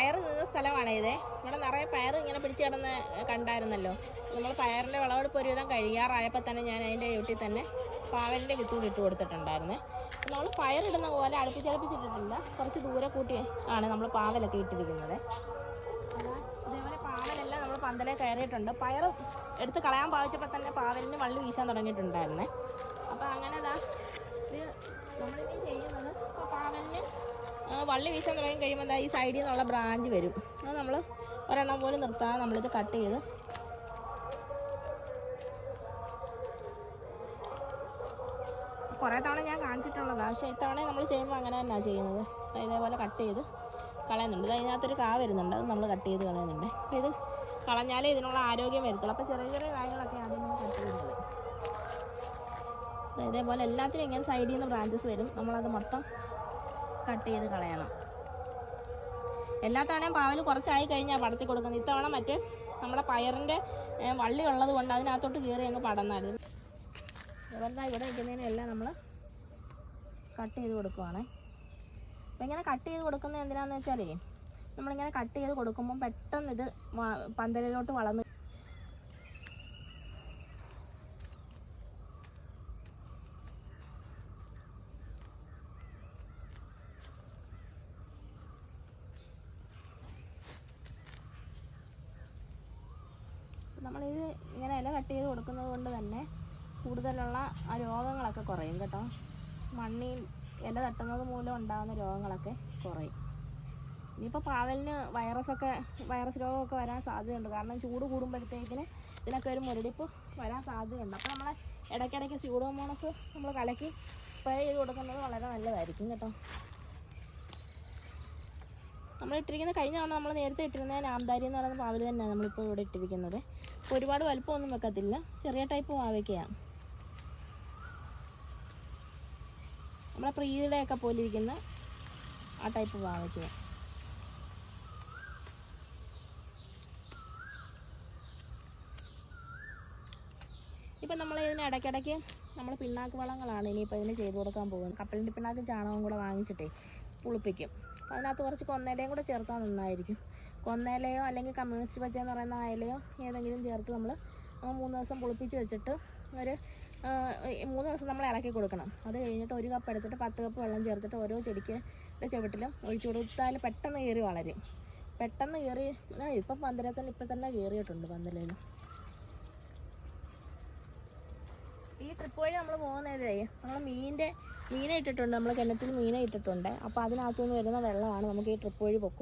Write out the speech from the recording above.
പയർ നിന്ന സ്ഥലമാണ് ഇത്. ഇവിടെ നിറയെ പയർ ഇങ്ങനെ പിടിച്ച് കിടന്ന് കണ്ടായിരുന്നല്ലോ. നമ്മൾ പയറിന്റെ വിളവെടുപ്പ് ഒരുവിധം കഴിയാറായപ്പോൾ തന്നെ ഞാൻ അതിന്റെ വീട്ടിൽ തന്നെ പാവലിന്റെ വിത്തൂടി ഇട്ട് കൊടുത്തിട്ടുണ്ടായിരുന്നേ. നമ്മൾ പയറിടുന്ന പോലെ അടുപ്പിച്ചടുപ്പിച്ചിട്ടിട്ടില്ല. കുറച്ച് ദൂരെ കൂട്ടി ആണ് നമ്മൾ പാവലൊക്കെ ഇട്ടിരിക്കുന്നത്. ഇതേപോലെ പാവലെല്ലാം നമ്മൾ പന്തലേ കയറിയിട്ടുണ്ട്. പയർ എടുത്ത് കളയാൻ പാവിച്ചപ്പോൾ തന്നെ പാവലിന് വള്ളി വീശാൻ തുടങ്ങിയിട്ടുണ്ടായിരുന്നേ. അപ്പോൾ അങ്ങനെ ഇതാ ഇത് നമ്മളിനി ചെയ്യുന്നത് ഇപ്പോൾ പാവലിന് ആ, വള്ളി വീശാൻ തുടങ്ങി കഴിയുമ്പോൾ ഈ സൈഡിൽ നിന്നുള്ള ബ്രാഞ്ച് വരും. അത് നമ്മൾ ഒരെണ്ണം പോലും നിർത്താതെ നമ്മളിത് കട്ട് ചെയ്ത് കുറേ തവണ ഞാൻ കാണിച്ചിട്ടുള്ളത്. പക്ഷേ ഇത്തവണ നമ്മൾ ചെയ്യുമ്പോൾ അങ്ങനെ തന്നെയാണ് ചെയ്യുന്നത്. ഇതേപോലെ കട്ട് ചെയ്ത് കളയുന്നുണ്ട്. ഇത് അതിനകത്തൊരു കാ വരുന്നുണ്ട്. അത് നമ്മൾ കട്ട് ചെയ്ത് കളയുന്നുണ്ട്. അപ്പോൾ ഇത് കളഞ്ഞാലേ ഇതിനുള്ള ആരോഗ്യം വരത്തുള്ളൂ. അപ്പോൾ ചെറിയ ചെറിയ കാര്യങ്ങളൊക്കെ ആദ്യം നമ്മൾ കട്ട് ദാ ഇതേപോലെ എല്ലാത്തിനും ഇങ്ങനെ സൈഡിൽ നിന്ന് ബ്രാഞ്ചസ് വരും. നമ്മളത് മൊത്തം കട്ട് ചെയ്ത് കളയണം. എല്ലാ തവണയും പാവൽ കുറച്ചായി കഴിഞ്ഞാൽ പടത്തി കൊടുക്കുന്നത്. ഇത്തവണ മറ്റേ നമ്മുടെ പയറിന്റെ വള്ളി ഉള്ളത് കൊണ്ട് അതിനകത്തോട്ട് കയറി അങ്ങ് പടന്നായിരുന്നു. അതുപോലെ ഇവിടെ വയ്ക്കുന്നതിനെല്ലാം നമ്മൾ കട്ട് ചെയ്ത് കൊടുക്കുവാണേ. അപ്പോൾ ഇങ്ങനെ കട്ട് ചെയ്ത് കൊടുക്കുന്നത് എന്തിനാണെന്ന് വെച്ചാലേ നമ്മളിങ്ങനെ കട്ട് ചെയ്ത് കൊടുക്കുമ്പം പെട്ടെന്ന് ഇത് പന്തലിലോട്ട് വളർന്ന് നമ്മളിത് ഇങ്ങനെ ഇല കട്ട് ചെയ്ത് കൊടുക്കുന്നത് കൊണ്ട് തന്നെ കൂടുതലുള്ള ആ രോഗങ്ങളൊക്കെ കുറയും കേട്ടോ. മണ്ണിൽ ഇല തട്ടുന്നത് മൂലം ഉണ്ടാകുന്ന രോഗങ്ങളൊക്കെ കുറയും. ഇനിയിപ്പോൾ പാവലിന് വൈറസൊക്കെ വൈറസ് രോഗമൊക്കെ വരാൻ സാധ്യതയുണ്ട്. കാരണം ചൂട് കൂടുമ്പോഴത്തേക്കിന് ഇതിനൊക്കെ ഒരു മുരടിപ്പ് വരാൻ സാധ്യതയുണ്ട്. അപ്പോൾ നമ്മളെ ഇടയ്ക്കിടയ്ക്ക് സ്യൂഡോമോണസ് നമ്മൾ കലക്കി സ്പ്രേ ചെയ്ത് കൊടുക്കുന്നത് വളരെ നല്ലതായിരിക്കും കേട്ടോ. നമ്മൾ ഇട്ടിരിക്കുന്ന കഴിഞ്ഞ തവണ നമ്മൾ നേരത്തെ ഇട്ടിരുന്ന നാംദാരി എന്ന് പറയുന്ന പാവൽ തന്നെയാണ് നമ്മളിപ്പോൾ ഇവിടെ ഇട്ടിരിക്കുന്നത്. ഒരുപാട് വലുപ്പമൊന്നും വെക്കത്തില്ല. ചെറിയ ടൈപ്പ് പാവയ്ക്കയാണ് നമ്മളെ പ്രീതിയുടെയൊക്കെ പോലെ ഇരിക്കുന്ന ആ ടൈപ്പ് പാവയ്ക്ക ഇപ്പം നമ്മൾ ഇതിന് ഇടയ്ക്കിടയ്ക്ക് നമ്മൾ പിണ്ണാക്ക് വളങ്ങളാണ് ഇനിയിപ്പോൾ ഇതിന് ചെയ്ത് കൊടുക്കാൻ പോകുന്നത്. കപ്പലിന്റെ പിണ്ണാക്ക് ചാണകവും കൂടെ വാങ്ങിച്ചിട്ടേ പുളിപ്പിക്കും. അപ്പോൾ അതിനകത്ത് കുറച്ച് കൊന്നയിലയും കൂടെ ചേർത്താൽ നന്നായിരിക്കും. കൊന്നയിലയോ അല്ലെങ്കിൽ കമ്മ്യൂണിസ്റ്റ് പച്ച എന്ന് പറയുന്ന അയലയോ ഏതെങ്കിലും ചേർത്ത് നമ്മൾ മൂന്ന് ദിവസം പുളിപ്പിച്ച് വെച്ചിട്ട് ഒരു മൂന്ന് ദിവസം നമ്മൾ ഇളക്കി കൊടുക്കണം. അത് കഴിഞ്ഞിട്ട് ഒരു കപ്പ് എടുത്തിട്ട് പത്ത് കപ്പ് വെള്ളം ചേർത്തിട്ട് ഓരോ ചെടിക്ക് ചുവട്ടിലും ഒഴിച്ചു കൊടുത്താൽ പെട്ടെന്ന് കയറി വളരും. പെട്ടെന്ന് കയറി ഇപ്പം പന്തലത്തിൽ ഇപ്പം തന്നെ കയറിയിട്ടുണ്ട് പന്തലയിൽ ഈ ട്രിപ്പ് നമ്മൾ പോകുന്നതേ നമ്മൾ മീനിന്റെ മീനെ ഇട്ടിട്ടുണ്ട് നമ്മൾ കിണറ്റിൽ മീനെ ഇട്ടിട്ടുണ്ട്. അപ്പോൾ അതിനകത്തുനിന്ന് വരുന്ന വെള്ളമാണ് നമുക്ക് ഈ ട്രിപ്പ് വഴി പൊക്കോണ്ട്